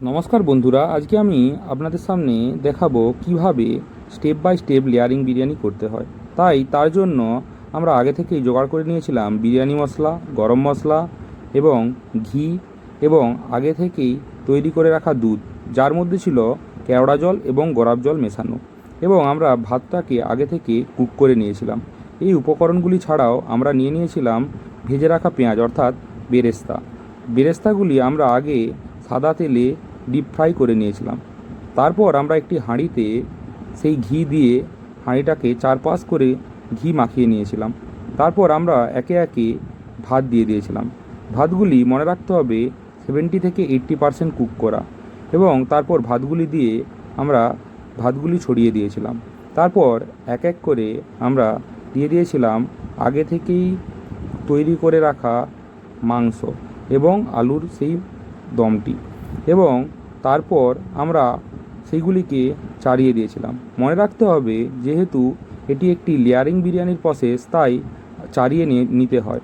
নমস্কার বন্ধুরা, আজকে আমি আপনাদের সামনে দেখাবো কীভাবে step by step layering biryani করতে হয়। তাই তার জন্য আমরা আগে থেকেই জোগাড় করে নিয়েছিলাম বিরিয়ানি মশলা, গরম মশলা এবং ঘি এবং আগে থেকেই তৈরি করে রাখা দুধ, যার মধ্যে ছিল কেওড়া জল এবং গোলাপ জল মেশানো এবং আমরা ভাতটাকে আগে থেকে কুক করে নিয়েছিলাম। এই উপকরণগুলি ছাড়াও আমরা নিয়ে নিয়েছিলাম ভেজে রাখা পেঁয়াজ, অর্থাৎ বেরেস্তা। বেরেস্তাগুলি আমরা আগে সাদা তেলে ডিপ ফ্রাই করে নিয়েছিলাম। তারপর আমরা একটি হাঁড়িতে সেই ঘি দিয়ে হাঁড়িটাকে চারপাশ করে ঘি মাখিয়ে নিয়েছিলাম। তারপর আমরা একে একে ভাত দিয়ে দিয়েছিলাম। ভাতগুলি মনে রাখতে হবে সেভেন্টি থেকে এইট্টি পারসেন্ট কুক করা এবং তারপর ভাতগুলি দিয়ে আমরা ভাতগুলি ছড়িয়ে দিয়েছিলাম। তারপর এক এক করে আমরা দিয়ে দিয়েছিলাম আগে থেকেই তৈরি করে রাখা মাংস এবং আলুর সেই দমটি এবং তারপর আমরা সেইগুলিকে চাড়িয়ে দিয়েছিলাম। মনে রাখতে হবে, যেহেতু এটি একটি লেয়ারিং বিরিয়ানির প্রসেস তাই চাড়িয়ে নিয়ে নিতে হয়।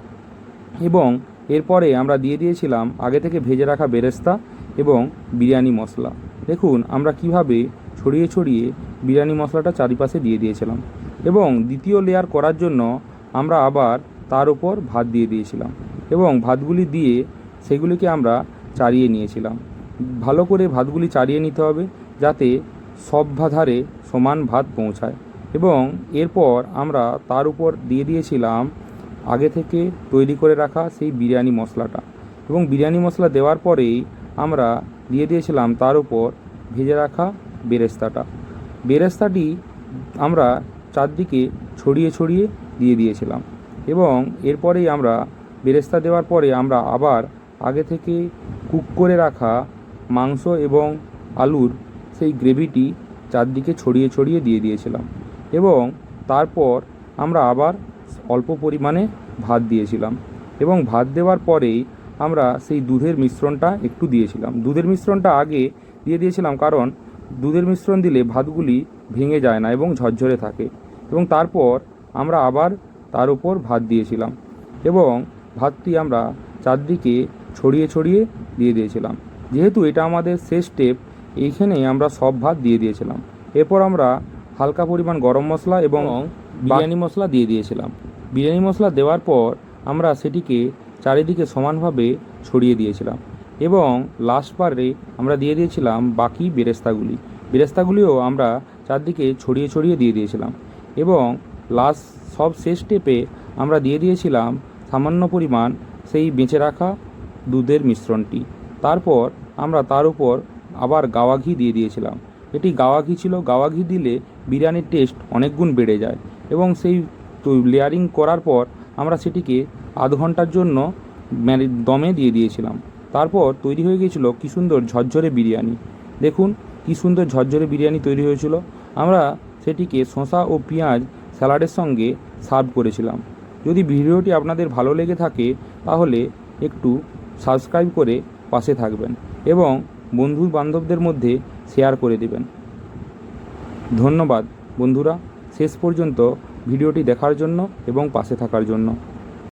এবং এরপরে আমরা দিয়ে দিয়েছিলাম আগে থেকে ভেজে রাখা বেরেস্তা এবং বিরিয়ানি মশলা। দেখুন, আমরা কীভাবে ছড়িয়ে ছড়িয়ে বিরিয়ানি মশলাটা চারিপাশে দিয়ে দিয়েছিলাম এবং দ্বিতীয় লেয়ার করার জন্য আমরা আবার তার উপর ভাত দিয়ে দিয়েছিলাম এবং ভাতগুলি দিয়ে সেগুলিকে আমরা চাড়িয়ে নিয়েছিলাম। ভালো করে ভাতগুলি চাড়িয়ে নিতে হবে যাতে সব ধারে সমান ভাত পৌঁছায়। এবং এরপর আমরা তার উপর দিয়ে দিয়েছিলাম আগে থেকে তৈরি করে রাখা সেই বিরিয়ানি মশলাটা। এবং বিরিয়ানি মশলা দেওয়ার পরেই আমরা দিয়ে দিয়েছিলাম তার উপর ভেজে রাখা বেরেস্তাটা। বেরেস্তাটি আমরা চারদিকে ছড়িয়ে ছড়িয়ে দিয়ে দিয়েছিলাম। এবং এরপরেই আমরা বেরেস্তা দেওয়ার পরে আমরা আবার আগে থেকে কুক করে রাখা মাংস এবং আলুর সেই গ্রেভিটি চারদিকে ছড়িয়ে ছড়িয়ে দিয়ে দিয়েছিলাম এবং তারপর আমরা আবার অল্প পরিমাণে ভাত দিয়েছিলাম এবং ভাত দেওয়ার পরেই আমরা সেই দুধের মিশ্রণটা একটু দিয়েছিলাম। দুধের মিশ্রণটা আগে দিয়ে দিয়েছিলাম কারণ দুধের মিশ্রণ দিলে ভাতগুলি ভেঙে যায় না এবং ঝরঝরে থাকে এবং তারপর আমরা আবার তার উপর ভাত দিয়েছিলাম এবং ভাতটি আমরা চারদিকে ছড়িয়ে ছড়িয়ে দিয়ে দিয়েছিলাম। যেহেতু এটা আমাদের শেষ স্টেপ এইখানেই আমরা সব ভাত দিয়ে দিয়েছিলাম। এরপর আমরা হালকা পরিমাণ গরম মশলা এবং বিরিয়ানি মশলা দিয়ে দিয়েছিলাম। বিরিয়ানি মশলা দেওয়ার পর আমরা সেটিকে চারিদিকে সমানভাবে ছড়িয়ে দিয়েছিলাম এবং লাস্ট পারে আমরা দিয়ে দিয়েছিলাম বাকি বেরেস্তাগুলি। বেরেস্তাগুলিও আমরা চারদিকে ছড়িয়ে ছড়িয়ে দিয়ে দিয়েছিলাম এবং লাস্ট সব শেষ স্টেপে আমরা দিয়ে দিয়েছিলাম সামান্য পরিমাণ সেই বেঁচে রাখা দুধের মিশ্রণটি। তারপর আমরা তার উপর আবার গাওয়া ঘি দিয়ে দিয়েছিলাম। এটি গাওয়া ঘি ছিল। গাওয়া ঘি দিলে বিরিয়ানির টেস্ট অনেক গুণ বেড়ে যায় এবং সেই লেয়ারিং করার পর আমরা সেটিকে আধ ঘণ্টার জন্য দমে দিয়ে দিয়েছিলাম। তারপর তৈরি হয়ে গিয়েছিল কী সুন্দর ঝরঝরে বিরিয়ানি। দেখুন কী সুন্দর ঝরঝরে বিরিয়ানি তৈরি হয়েছিল। আমরা সেটিকে শসা ও পেঁয়াজ স্যালাডের সঙ্গে সার্ভ করেছিলাম। যদি ভিডিওটি আপনাদের ভালো লেগে থাকে তাহলে একটু সাবস্ক্রাইব করে পাশে থাকবেন এবং বন্ধু বান্ধবদের মধ্যে শেয়ার করে দেবেন। ধন্যবাদ বন্ধুরা, শেষ পর্যন্ত ভিডিওটি দেখার জন্য এবং পাশে থাকার জন্য।